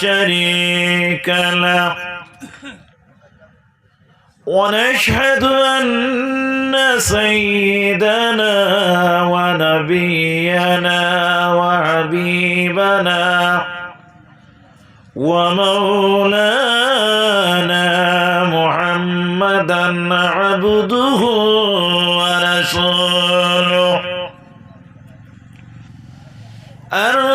شريك له. ونشهد أن سيدنا ونبينا وحبيبنا ومولانا محمدا عبده ورسوله.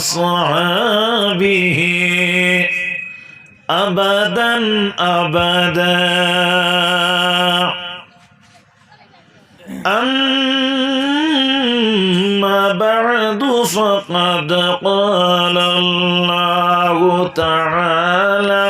وأصحابه أبدا أبدا أما بعد فقد قال الله تعالى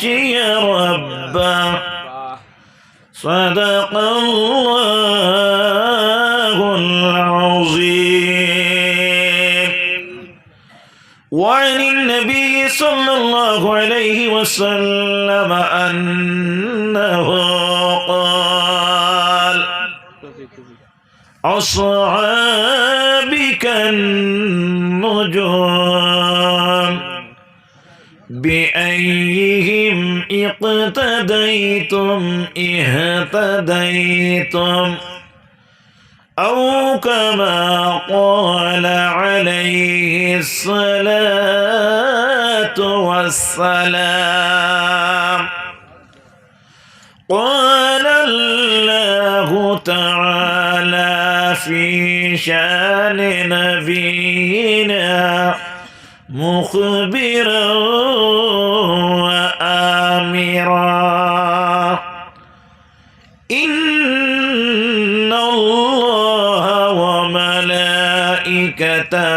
Yeah. اهتديتم أو كما قال عليه الصلاة والسلام قال الله تعالى في شان نبينا مخبرا وآمرا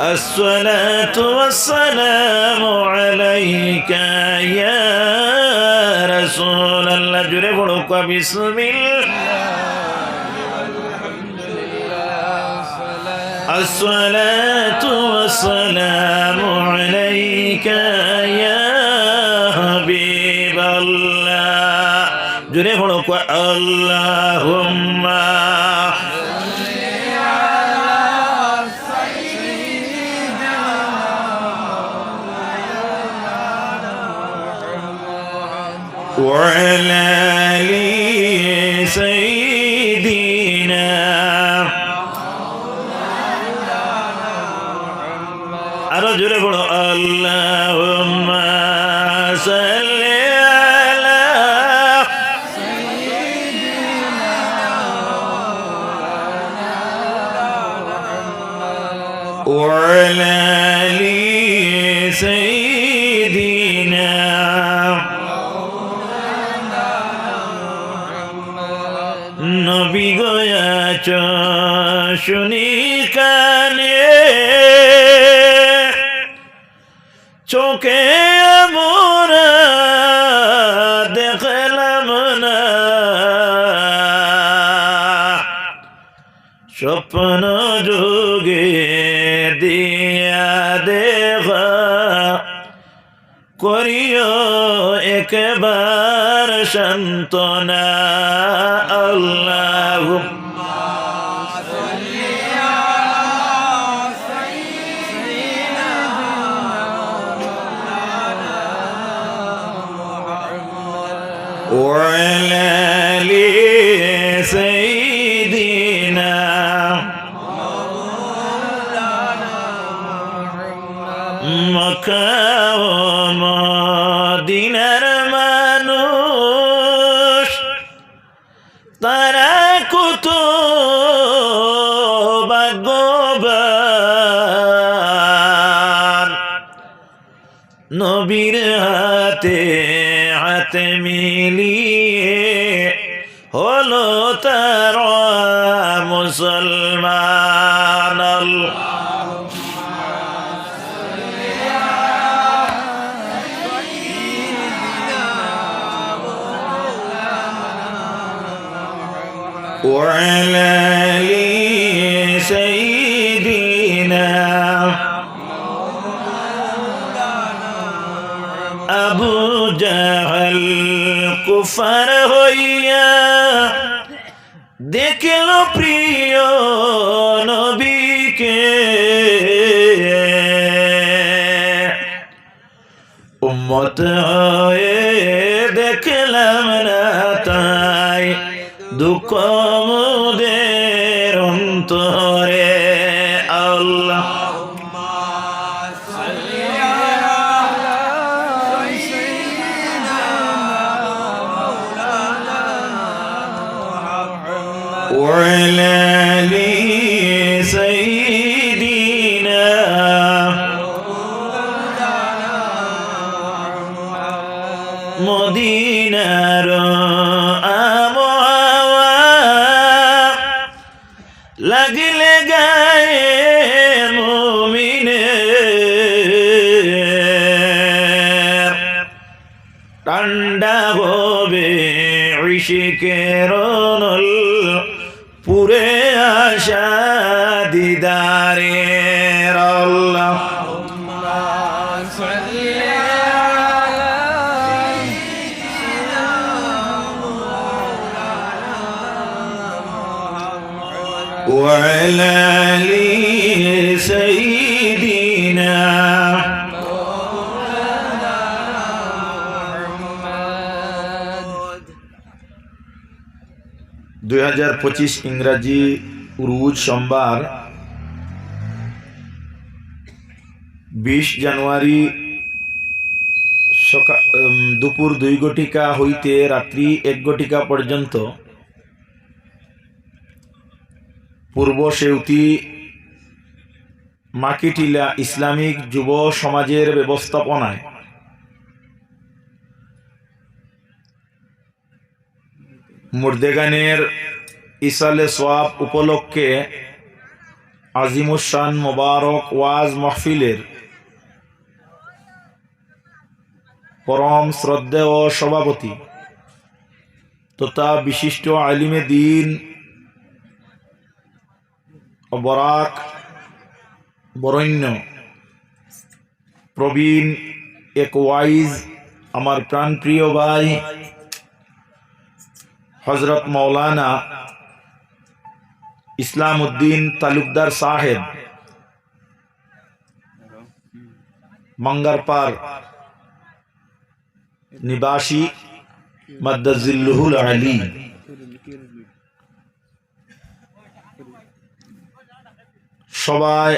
الصلاة والسلام عليك يا رسول الله. بسم الله الصلاة والسلام عليك يا حبيب الله. جري بڑوك اللهم وعلى آل سيدنا أرجو لك اللهم صل শুনি কানে চোখে মোরা দেখলাম না। স্বপ্ন যোগে দিয়া দেখা করিও একবার সন্তনা আল্লাহ world وعلى آل سيدنا আবু জাহাল কুফার হইয়া দেখল প্রিয় নবীকে উম্মত হয়ে দুঃখ মুদের অন্তরে আল্লাহ وعلى آل سيدنا দুই ইংরাজি রুজ সোমবার বিশ জানুয়ারি সকাল দুপুর দুই ঘটিকা হইতে রাত্রি এক ঘটিকা পর্যন্ত পূর্ব সেউতি মাকিটিলা ইসলামিক যুব সমাজের ব্যবস্থাপনায় মুর্দেগানের ইসালে সোয়াব উপলক্ষে আজিমুসান মোবারক ওয়াজ মাহফিলের পরম শ্রদ্ধেয় সভাপতি তথা বিশিষ্ট আলিমে দিন বরাক বরণ্য প্রবীণ এক ওয়াইজ আমার প্রাণপ্রিয় ভাই হজরত মৌলানা ইসলাম উদ্দিন তালুকদার সাহেব, মঙ্গারপার নিবাসী মাদ্দাজিল্লুহুল আলী। সবাই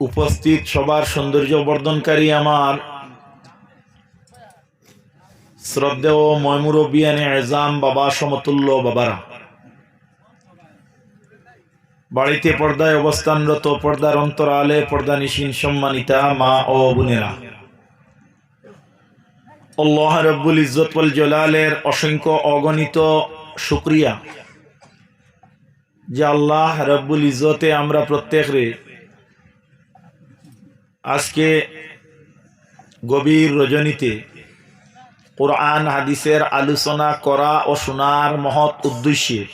উপস্থিত, সবার সৌন্দর্য বর্ধনকারী আমার শ্রদ্ধেয় ময়মুরবিয়ানে এজাম বাবা সমতুল্য বাবারা। বাড়িতে পর্দায় অবস্থানরত পর্দার অন্তরালে পর্দা নিশিন সম্মানিতা মা ও বোনেরা। আল্লাহ রব্বুল ইজ্জত জলালের অসংখ্য অগণিত শুক্রিয়া যে আল্লাহ রব্বুল ইজ্জতে আমরা প্রত্যেকরে আজকে গভীর রজনীতে কোরআন, হাদিসের আলোচনা করা ও শোনার মহৎ উদ্দেশ্যে।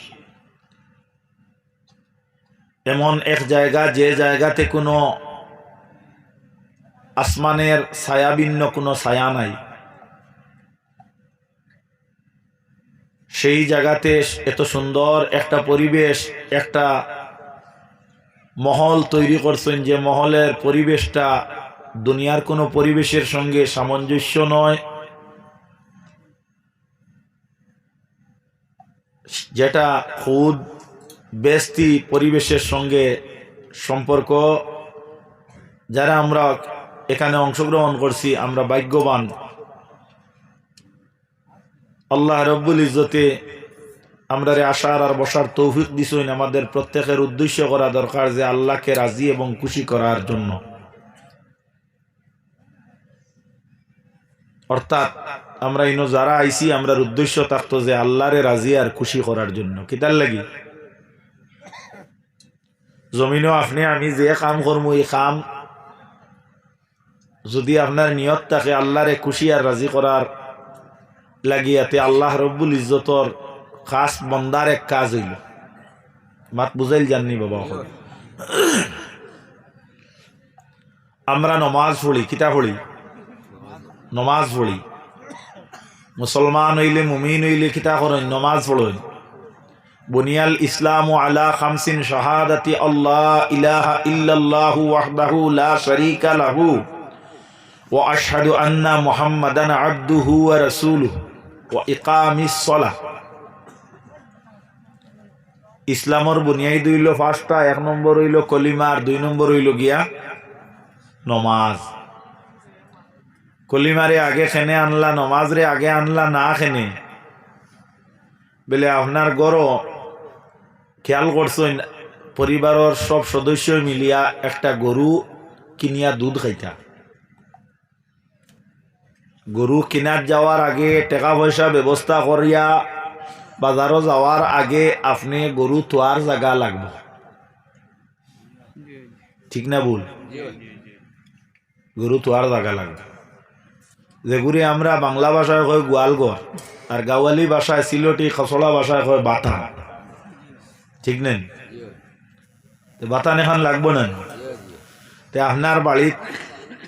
এমন এক জায়গা, যে জায়গাতে কোনো আসমানের ছায়াবিন্ন কোনো ছায়া নাই। সেই জায়গাতে এত সুন্দর একটা পরিবেশ, একটা মহল তৈরি করছেন, যে মহলের পরিবেশটা দুনিয়ার কোনো পরিবেশের সঙ্গে সামঞ্জস্য নয়। যেটা খুদ বেস্তি পরিবেশের সঙ্গে সম্পর্ক। যারা আমরা এখানে অংশগ্রহণ করছি, আমরা ভাগ্যবান। আল্লাহ রব্বুল ইজ্জতে আমরা আসার আর বসার তৌফিক দিছইন আমাদের প্রত্যেকের উদ্দেশ্য করা দরকার যে আল্লাহকে রাজি এবং খুশি করার জন্য। অর্থাৎ আমরা ইনো যারা আইছি, আমরার উদ্দেশ্য থাকতো যে আল্লাহরে রাজি আর খুশি করার জন্য। কিতার লাগি? জমিনও আপনি, আমি যে কাম করব এই কাম যদি আপনার নিয়ত থাকে আল্লাহরে খুশি আর রাজি করার লাগিয়াতে আল্লাহ রব্বুল ইজ্জতর খাস বন্দার এক কাজ হইল। মাত বুঝাইল জাননি বাবা। আমরা নমাজ পড়ি, কিতা পড়ি? নমাজ পড়ি। মুসলমান হইলে, মুমিন হইলে কিতা করেন? নমাজ পড়েন। বুনিয়াল ইসলাম আলা খামসিন শাহাদাতি আল্লাহ ইলাহা ইল্লাল্লাহু ওয়াহদাহু লা শারীকা লাহু ওয়া আশহাদু আন্না মুহাম্মাদান আবদুহু ওয়া রাসূলুহু ওয়া ইকামিস সালাহ। ইসলামর বুনিয়াদ হইল পাঁচটা, এক নম্বর হইল কলিমার দুই নম্বর হইল গিয়া নমাজ। কলিমারে আগে খেনে আনলা নমাজ রে আগে আনলা না খেনে। বলে আপনার গড় খেয়াল করছেন পরিবারের সব সদস্য মিলিয়া একটা গরু কিনিয়া দুধ খাইতা। গরু কিনার যাওয়ার আগে টাকা পয়সা ব্যবস্থা করিয়া বাজারও যাওয়ার আগে আপনি গরু তোয়ার জায়গা লাগবে। ঠিক না ভুল? গরু তোয়ার জায়গা লাগবে। যেগুলি আমরা বাংলা ভাষায় কয় গোয়ালঘর, আর গাওয়ালি ভাষায় সিলটি, খসড়া ভাষায় কয় বাতা ঠিক নেন বাতান এখন লাগবো না তে আপনার বাড়িত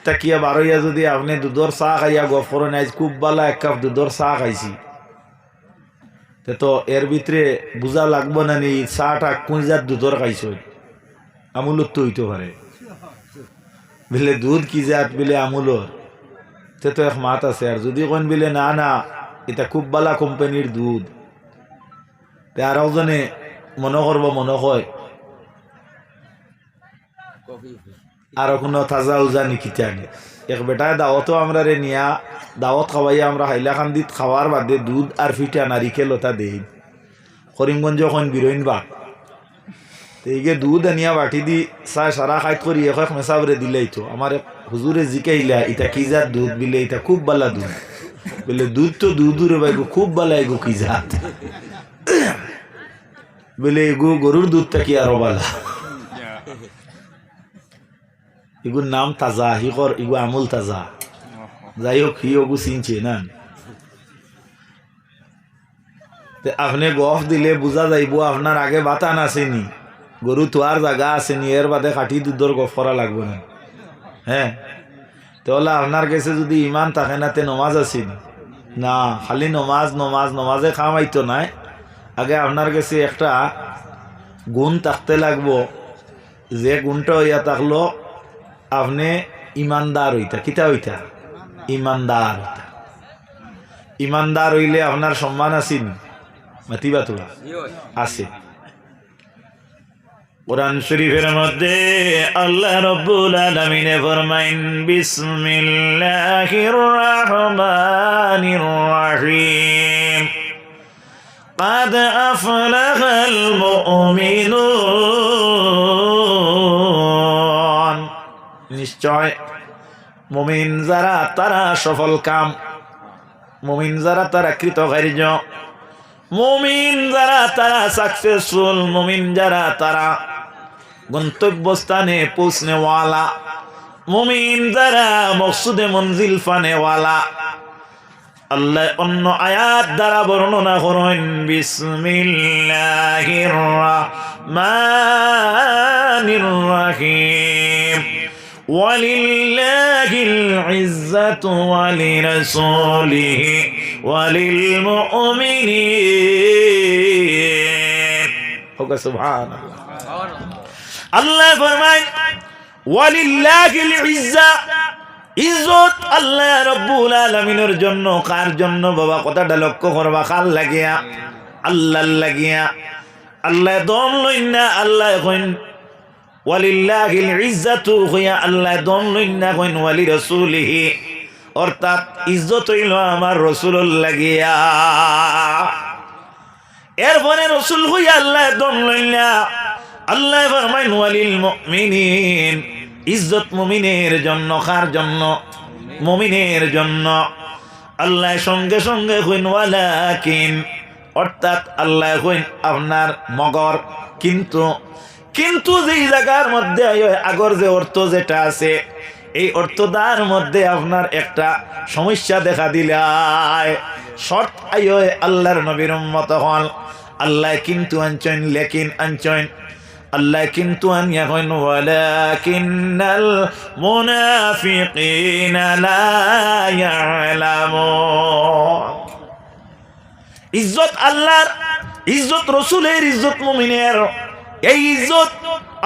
তাকিয়া বারইয়া যদি আপনি দুধর চাহ খাইয়া গপ করেন আজ খুব বালা এক কাপ দুধর চাহ খাইছি। তে তো এর ভিতরে বুঝা লাগবো না নি, চাহটা কোন জাত দুধর খাইছ আমুলত তো হইতে পারে বলে দুধ কি জাত বলে আমুলর তে তো এক মাত আছে, আর যদি কোন বলে না না, এটা খুব বালা কোম্পানির দুধ। তে আর জনে মনে করব, মনে হয় আর কোনো তাজা উজা নিকিতে আনি এক বেটায় দাওয়াতও আমরা রে নিয়া, দাওয়াত খাওয়াইয়া আমরা হাইলাকান্দিত খাওয়ার বাদে দুধ আর ফিটা নারিকেল ওটা দেই। করিমগঞ্জ এখন বিরইন বা এইগে দুধ আনিয়া বাটি দি চাই সারা খাইত করি এক এক মেসাবরে দিলেই তো আমার হুজুরে জিকাইলা ইটা কি জাত দুধ? বিলে ইটা খুব বালা দুধ। বলে দুধ তো দুধ রে ভাই খুব বালা এগো কি জাত? বলে, এগো গরুর দুধটা কি আরও বালা? এগুর নাম তাজা হিকর এগু আমুল তাজা। যাই হোক হি ওগু চিনছে না। আপনি গফ দিলে বুঝা যাইব আপনার আগে বাতান আসেনি গরু তোয়ার জায়গা আসেনি এর বাদে কাঠি দুধর গফ করা লাগবে না। হ্যাঁ তাহলে আপনার কাছে যদি ইমান থাকে না তে নমাজ আসেনি না খালি নমাজ নমাজ নমাজে খামাইতো নাই। আগে আপনার কাছে একটা গুণ থাকতে লাগবো যে গুণটা হইয়া থাকল আপনি ইমানদার হইতা। কিতা হইতা? ইমানদার হইতা। ইমানদার হইলে আপনার সম্মান আছেন মাতিবা তোলা। আছে। কোরআন শরীফের মধ্যে আল্লাহ রব্বুল আলামিনে ফরমাইন বিসমিল্লাহির রহমানির রহিম قد أفلح المؤمنون নিশ্চয় মুমিন যারা তারা সফল কাম মুমিন যারা তারা কৃতকার্য মুমিন যারা তারা সাকসেসফুল মুমিন যারা তারা গন্তব্যস্থানে পৌঁছনেওয়ালা মুমিন যারা মকসুদে মঞ্জিল ফানেওয়ালা আল্লাহ অন্য আয়াত দ্বারা বর্ণনা করেন বিসমিল্লাহির রহমানির রহিম ولله العزة ولرسوله وللمؤمنين হোক সুবহান আল্লাহ ফরমায় ওয়ালিল্লাহিল ইজ্জা ইজ্জত আল্লাহ রব্বুল আলামিনের জন্য, কার জন্য বাবা? কথাটা লক্ষ্য করবা, কার লাগিয়া? আল্লাহ লাগিয়া। আল্লাহ দম লইন না, আল্লাহ কইন ওয়ালিল্লাহিল ইজ্জাতু হইয়া আল্লাহ দম লইন না, কইন ওয়ালি রাসূলিহি অর্থাৎ ইজ্জত হইল আমার রসুল লাগিয়া। এরপরে রসুল হইয়া আল্লাহ দম লইলা আল্লাহ ফরমাইন, ওয়ালিল মুমিনিন ইজ্জত মুমিনের জন্য, কার জন্য? মুমিনের জন্য। আল্লাহ সঙ্গে সঙ্গে হইন ওয়ালাকিন অর্থাৎ আল্লাহ হইন আপনার মগর কিন্তু কিন্তু যেই জায়গার মধ্যে আগর যে অর্থ যেটা আছে, এই অর্থদার মধ্যে আপনার একটা সমস্যা দেখা দিলায় শর্ট আয় আল্লাহর নবীর মত হল আল্লাহ কিন্তু আনচইন, লেকিন আনচইন। আল্লাহ কিন্তু আনিয়া হইন ওয়ালাকিন্নাল মুনাফিকিনা লা ইয়ালামুন। ইজ্জত আল্লাহর, ইজ্জত রসুলের, ইজ্জত মুমিনের। এই ইজ্জত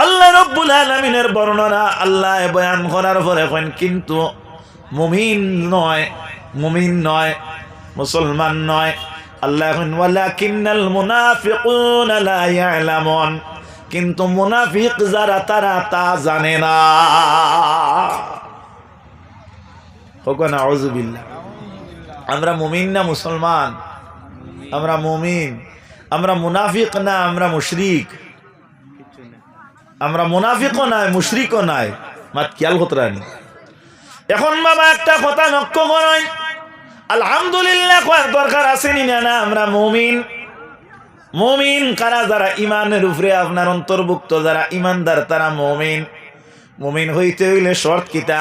আল্লাহ রব্বুল আলমিনের বর্ণনা আল্লাহ বয়ান করার পরে এখন কিন্তু মুমিন নয় মুমিন নয়, মুসলমান নয়। আল্লাহ এখন, ওয়ালাকিন্নাল মুনাফিকুনা লা ইয়ালামুন। কিন্তু মুনাফিক যারা, তারা তা জানে না। আমরা মুমিন না মুসলমান? আমরা মুমিন। আমরা মুনাফিক না, আমরা মুশরিক? আমরা মুনাফিকও নাই, মুশরিকও নাই। মাত খেয়াল করতে রানি এখন বাবা একটা কথা লক্ষ্য করেন। আলহামদুলিল্লাহ দরকার আসেনি না, আমরা মুমিন। মুমিন কারা যারা ইমানের উপরে আপনার অন্তর্ভুক্ত, যারা ইমানদার তারা মুমিন। মমিন হইতে হইলে শর্ত কিতা?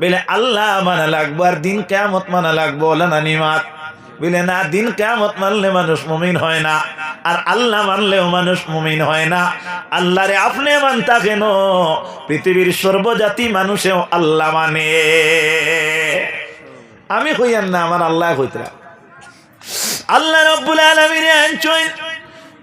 বলে, আল্লাহ মানা লাগবো আর দিন কেমত মানা লাগবো ওলা নানিমাত বলে, না, দিন কেমত মানলে মানুষ মুমিন হয় না। আর আল্লাহ মানলেও মানুষ মুমিন হয় না। আল্লাহরে আপনি মানতা কেন? পৃথিবীর সর্বজাতি মানুষেও আল্লাহ মানে। আমি কইয়ান না, আমার আল্লাহ কইতরা আল্লাহ রব্বুল আলামিন আনছইন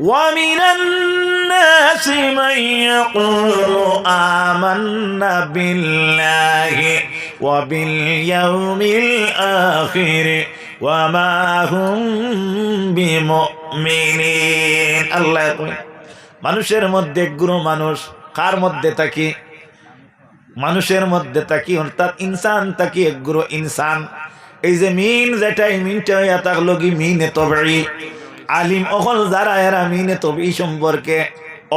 ومن الناس من يقول آمنا بالله وباليوم الآخر وما هم بمؤمنين الله يقول মানুষের মধ্যে গুরু মানুষ কার মধ্যে থাকি মানুষের মধ্যে থাকি অর্থাৎ ইনসান থাকি এক গুরু ইনসান এই যে মিন যেটা এই মিনটা হইয়া থাকলো কি মিন তবে আলিম অকল যারা এরা মিনে তবে সম্পর্কে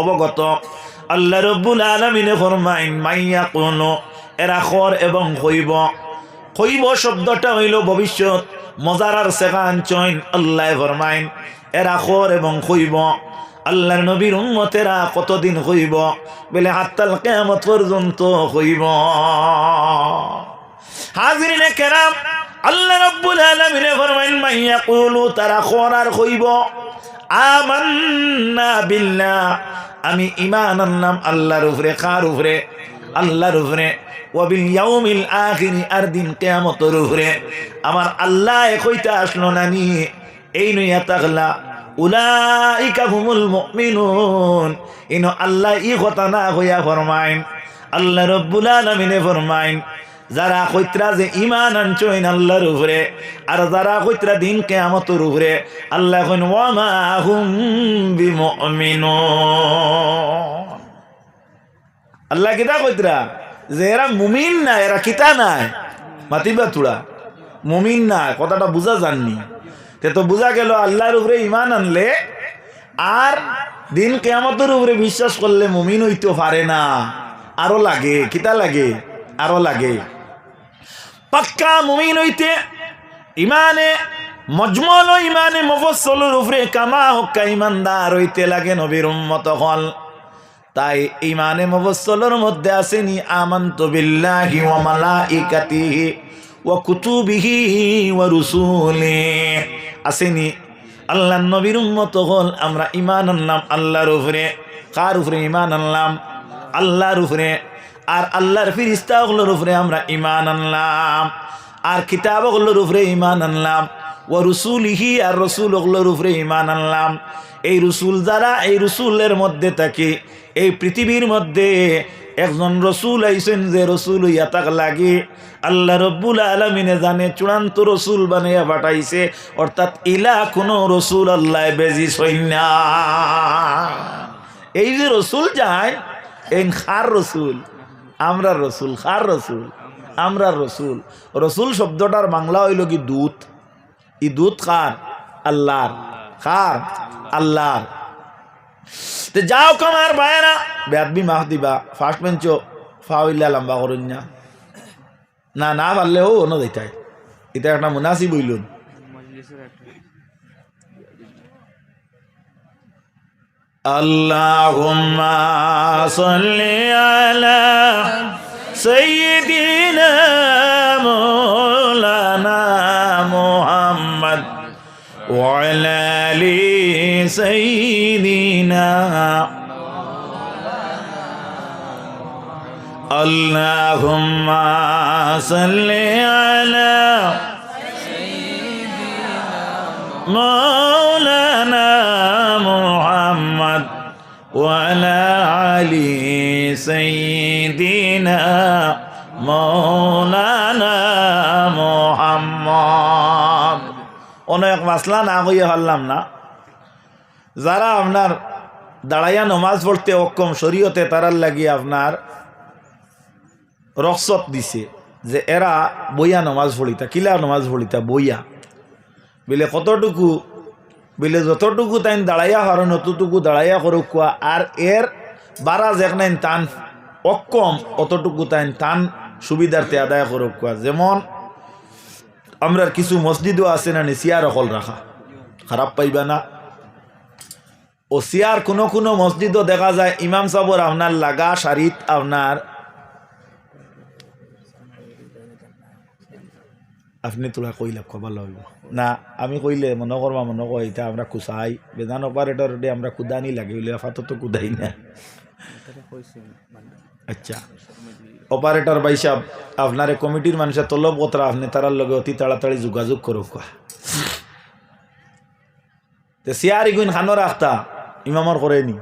অবগত, আল্লাহ রব্বুল আলমিনে ফরমাইন মাইয়া কোন এরা খর এবং কইব কইব শব্দটা হইল ভবিষ্যৎ মজারার সেখান চইন, আল্লাহ ফরমাইন, এরা খর এবং কইব আল্লাহর নবীর উন্মতেরা কতদিন হইব বলে, হাত্তাল কেমত পর্যন্ত হইব হাজিরিনে কেরাম আল্লাহ রব্বুল আলামিনে ফরমাইন মাইয়া কুলু তারা খরার হইব। আমান্না বিল্লাহ আমি ঈমান আনলাম আল্লাহর উপরে। কার উপরে? আল্লাহর উপরে। ওয়াবিল ইয়াউমিল আখির আর দিন কিয়ামতের উপরে। আমার আল্লাহ কইতা আসলো নানি এই নইয়া তাগলা। উলাইকা হুমুল মুমিনুন। ইনো আল্লাহ ই কথা না হইয়া ফরমাইন। আল্লাহ রব্বুল আলামিনে ফরমাইন যারা কইত্রা যে ইমান আনছইন আল্লাহর উপরে, আর যারা কইত্রা দিন কেয়ামতের উপরে, আল্লাহ কইন, ওয়ামা হুম বিমুমিনুন। আল্লাহ কিতা কইতরা? যে এরা মুমিন না, এরা কিতা নাই? মাতিবা তুড়া মুমিন না, কথাটা বুঝা যাননি। তে তো বুঝা গেল, আল্লাহর উপরে ইমান আনলে, আর দিন কেয়ামতের উপরে বিশ্বাস করলে মুমিন হইতে পারে না। আরও লাগে, কিতা লাগে? আরও লাগে। পাক্কা মুমিন হইতে ইমানে মজমল ইমানে মফসলের উপরে কামা হক্কা ইমানদার হইতে লাগে নবীর উম্মত হল। তাই ইমানে মফসলের মধ্যে আসেনি, আমন্ত বিল্লাহি ওয়া মালাইকাতিহি ওয়া কুতুবিহি ওয়া রুসুলিহি। আসেনি আল্লাহ নবীর উম্মত হল, আমরা ইমান আনলাম আল্লাহর উপরে। কার উপরে ইমান আনলাম? আল্লাহর উপরে। আর আল্লাহর ফিরিস্তাগুলোর উপরে আমরা ইমান আনলাম, আর কিতাবগুলোর উপরে ইমান আনলাম, ও রসুলিহি আর রসুলগুলোর উপরে ইমান আনলাম। এই রসুল যারা এই রসুলের মধ্যে থাকে, এই পৃথিবীর মধ্যে একজন রসুল আইসেন যে রসুল ইয়া তাক লাগে, আল্লাহ রব্বুল আলমিনে জানে চূড়ান্ত রসুল বানিয়ে পাঠাইছে, অর্থাৎ ইলা কোনো রসুল আল্লাহ বেজি সৈন্যা এই যে রসুল যায়, এই খার রসুল আমরা রসুল খার রসুল? আমরা রসুল। রসুল শব্দটার বাংলা হইল কি দূত? ই দূত খার আল্লাহর। খার আল্লাহর। তে যাও কমার বায়না। বেদবি মাহ দিবা। ফার্স্ট বেঞ্চ ফাউইল্লা লম্বা করুন না। না না পারলে ও অন্য দিতাই এটা একটা মুনাসি বইলুন اللهم صل على سيدنا مولانا محمد وعلى ال سيدنا اللهم صل على مولانا محمد وعلى علي سيدنا مولانا محمد অনেক মাসলা না হইয়া পারলাম না যারা আপনার দাঁড়াইয়া নমাজ পড়তে অক্ষম শরীয়তে তারার লাগিয়ে আপনার রক্সত দিছে যে এরা বইয়া নমাজ পড়িতা কিলা নমাজ পড়িতা বইয়া বলে কতটুকু বলে যতটুকু তাই দাঁড়াইয়া হরেন অতটুকু দাঁড়াইয়া করুক কোয়া আর এর বারা নাইন টান অক্ষম অতটুকু তাই টান সুবিধার্থে আদায় করুক কোয়া যেমন আমরা কিছু মসজিদও আছে না সিয়ার অকল রাখা খারাপ পাইবা না। ও সিয়ার কোনো কোনো মসজিদও দেখা যায়, ইমাম সাবর আপনার লাগা শাড়িত আপনার আপনি তোলা কইলে খবর লইব। না আমি কইলে মনে করবা মনে কয় এটা আমরা কুচাই বেদান অপারেটর দিয়ে আমরা কুদানি লাগে বলে আফাতত তো কুদাই না। আচ্ছা। অপারেটর ভাই সাহেব আপনার কমিটির মানুষের তলব কতরা আপনি তারার লগে অতি তাড়াতাড়ি যোগাযোগ করুক কোয়া। তে সিয়ারি গুণ খানো রাখতা ইমামর করেনি।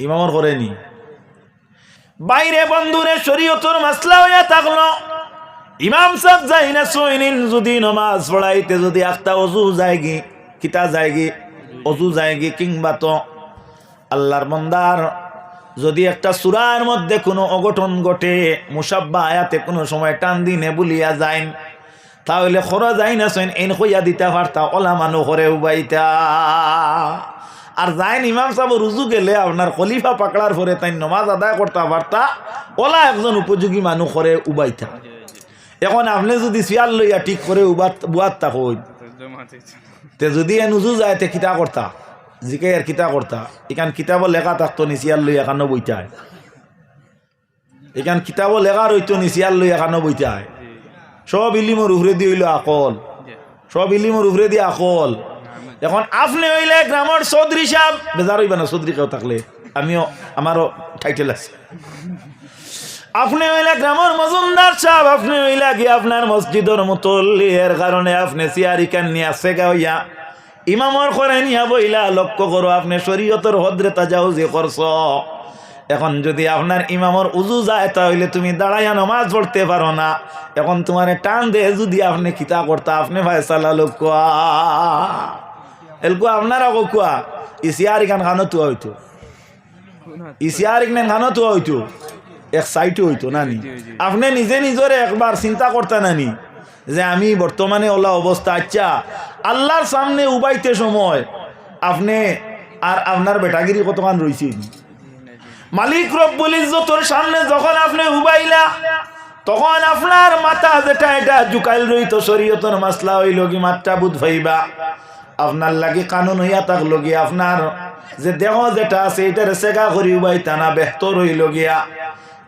ইমামর করেনি। বাইরে বন্ধুরে শরীয়তর মাসলা হইয়া থাকল। ইমাম সাহেব যাই না সৈনিন যদি নমাজ পড়াইতে যদি একটা অজু যায়গি, কিতা যায়গি? অজু যায়গি কিংবা তো আল্লাহর মন্দার যদি একটা সুরার মধ্যে কোনো অঘটন ঘটে, মুসাব্বা আয়াতে কোনো সময় টান দিনে বলিয়া যাইন, তাহলে খরা যাই না সৈন, এন হইয়া দিতে পারতা ওলা মানুষ করে উবাইতা। আর যাইন ইমাম সাহেব রুজু গেলে আপনার খলিফা পাকড়ার পরে তাই নমাজ আদায় করতে পারতা, ওলা একজন উপযোগী মানুষ করে উবাইতা। এখন আপনি যদি শিয়াল লইয়া ঠিক করে উবাত বুয়াত তে যদি এ নুজু যায়, তে কিতা করতা? জিকে আর কিতা করতা? এখান কিতাব লেখা থাকতো নি শিয়াল লইয়া কানো বইতায়। এখান কিতাব লেখা রইতো নি শিয়াল লইয়া কানো বইতায়। সব ইলিমর উভরে দিয়ে হইল আকল। সব ইলিমর উভরে দিয়ে আকল। এখন আপনি হইলে গ্রামের চৌধুরী সাহেব বেজার হইবা না চৌধুরী কেউ থাকলে। আমিও আমারও টাইটেল আছে। আপনি হইলা গ্রামের মজুমদার সাহেব, আপনি হইলা কি আপনার মসজিদের মুতল্লি এর কারণে আপনি সিয়ারি কান নিয়ে আসে হইয়া ইমামর করে নিয়া বইলা লক্ষ্য করো, আপনি শরীয়তের হদ্রে তাজাও যে করছ। এখন যদি আপনার ইমামর উজু যায়, তাহলে তুমি দাঁড়াইয়া নমাজ পড়তে পারো না। এখন তোমার টান দে, যদি আপনি কিতা করতা, আপনি ফায়সালা এলকু আপনার আগো কোয়া? ইসিয়ার ইখান খানো তো হইতো। ইসিয়ার ইখান খানো তো হইতো। এক হইতো নানি? আপনি নিজে নিজরে একবার চিন্তা করতে নানি যে আমি বর্তমানে ওলা অবস্থা আচ্ছা আল্লাহর সামনে উবাইতে সময় আপনি আর আপনার বেটাগিরি কতক্ষণ রয়েছে মালিক রব্বুল ইজ্জতর সামনে যখন আপনি উবাইলা তখন আপনার মাথা যেটা এটা জুকাইল রইত শরীয়তর মাসলা হইল কি মাত্রা বুধ ভাইবা। আপনার লাগি কানুন হইয়া থাকল গিয়া আপনার যে দেহ যেটা আছে এটার সেগা করি উবাই না বেহতর হইল গিয়া।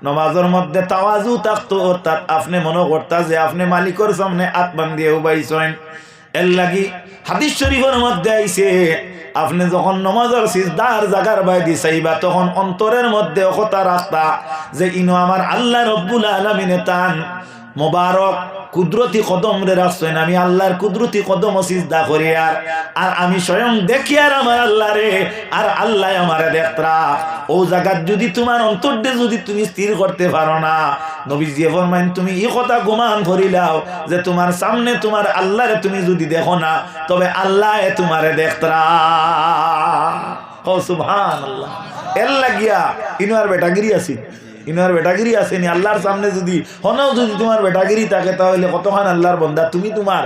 নমাজের মধ্যে তাওয়াজু থাকতো, অর্থাৎ আপনি মনে করতা যে আপনি মালিকর সামনে আত্মান দিয়ে উবাইছেন। এর লাগি হাদিস শরীফের মধ্যে আইছে, আপনি যখন নমাজের সিজদার জাগার বাইদি চাইবা, তখন অন্তরের মধ্যে কথা রাখতা যে, ইনো আমার আল্লাহ রব্বুল আলমিনে তান মোবারক কুদরতি কদম রে রাখছেন, আমি আল্লাহর কুদরতি কদম সিজদা করি আর আর আমি স্বয়ং দেখি আর আমার আল্লাহ রে, আর আল্লাহ আমারে দেখতরা ও জায়গাত যদি তোমার অন্তর্দে যদি তুমি স্থির করতে পারো না নবী যে ফরমাইন, তুমি এই কথা গুমান করিলাও যে তোমার সামনে তোমার আল্লাহরে তুমি যদি দেখো না, তবে আল্লাহ তোমারে দেখতরা ও সুবহান আল্লাহ এর লাগিয়া ইনার বেটাগিরি আছি। ইনার বেটাগিরি আছে নি, আল্লাহর সামনে যদি, হনেও যদি তোমার বেটাগিরি থাকে, তাহলে কতখান আল্লাহর বন্ধা তুমি তোমার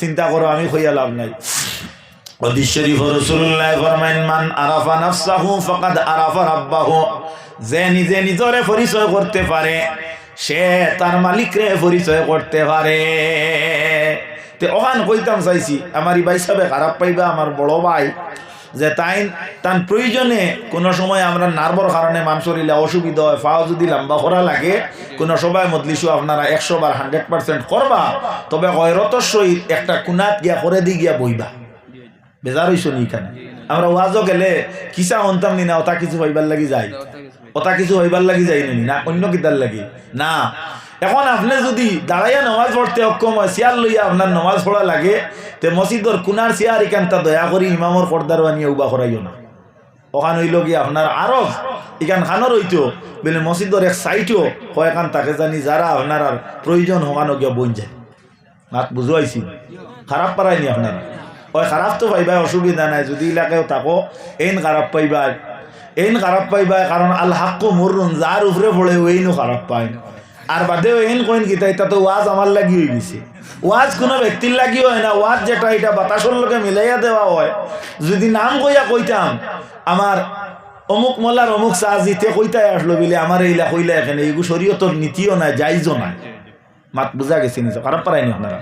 চিন্তা করো, আমি হইয়া লাভ নাই। হাদিস শরীফ রাসূলুল্লাহ ফরমাইন মান যে নিজে নিজরে পরিচয় করতে পারে, সে তার মালিকরে পরিচয় করতে পারে। তে ওখান কইতাম চাইছি আমার এই ভাই সাহেব খারাপ পাইবা, আমার বড় ভাই। যে তাই তার প্রয়োজনে কোনো সময় আমরা নার্ভর কারণে মানুষের ইলা অসুবিধা হয় ফাও যদি লম্বা করা লাগে, কোনো সময় মজলিসও আপনারা একশো বার হান্ড্রেড পার্সেন্ট করবা, তবে গয়রতর সহিত একটা কুনাত গিয়া করে দি গিয়া বইবা। বেজার হইছ নি এখানে? আমরা ওয়াজও গেলে কিসা অন্তাম নি না ওটা কিছু হইবার লাগি যাই ওটা কিছু হইবার লাগি যাই নি, না অন্য কিতার লাগি। না এখন আপনি যদি দাঁড়াইয়া নামাজ পড়তে অক্ষম হয় চেয়ার লইয়া আপনার নামাজ পড়া লাগে, তে মসজিদর কুনার চেয়ার এখানটা দয়া করি ইমামর পর্দার বানিয়ে উবা করাইও না। ওখান হইল কি আপনার আরও এখান খানোর হইতো, বলে মসজিদর এক সাইটও কয়েকান তাকে জানি যারা আপনার আর প্রয়োজন হওয়ানো গিয়া বন যায়। মাত বুঝাইছি খারাপ পারায়নি আপনারা ওই খারাপ তো পাইবা অসুবিধা নাই, যদি এলাকায় থাকো এন খারাপ পাইবা এন খারাপ পাইবা কারণ আল হাক্কু যার উপরে পড়ে ওইনও খারাপ পায় আর বাদে এন কইন কি, তাই তো ওয়াজ আমার লাগি হয়ে গেছে। ওয়াজ কোনো ব্যক্তির লাগি হয় না, ওয়াজ যেটা এটা বাতাসর লোকে মিলাইয়া দেওয়া হয়। যদি নাম কইয়া কইতাম, আমার অমুক মলার অমুক সাহাজিতে কইতাই আসলো বলে, আমার এইলা কইলা এখানে, এইগু শরীয়তর নীতিও নাই যাইজও নাই। মাত বুঝা গেছে নিজ, খারাপ পারায়নি আপনারা?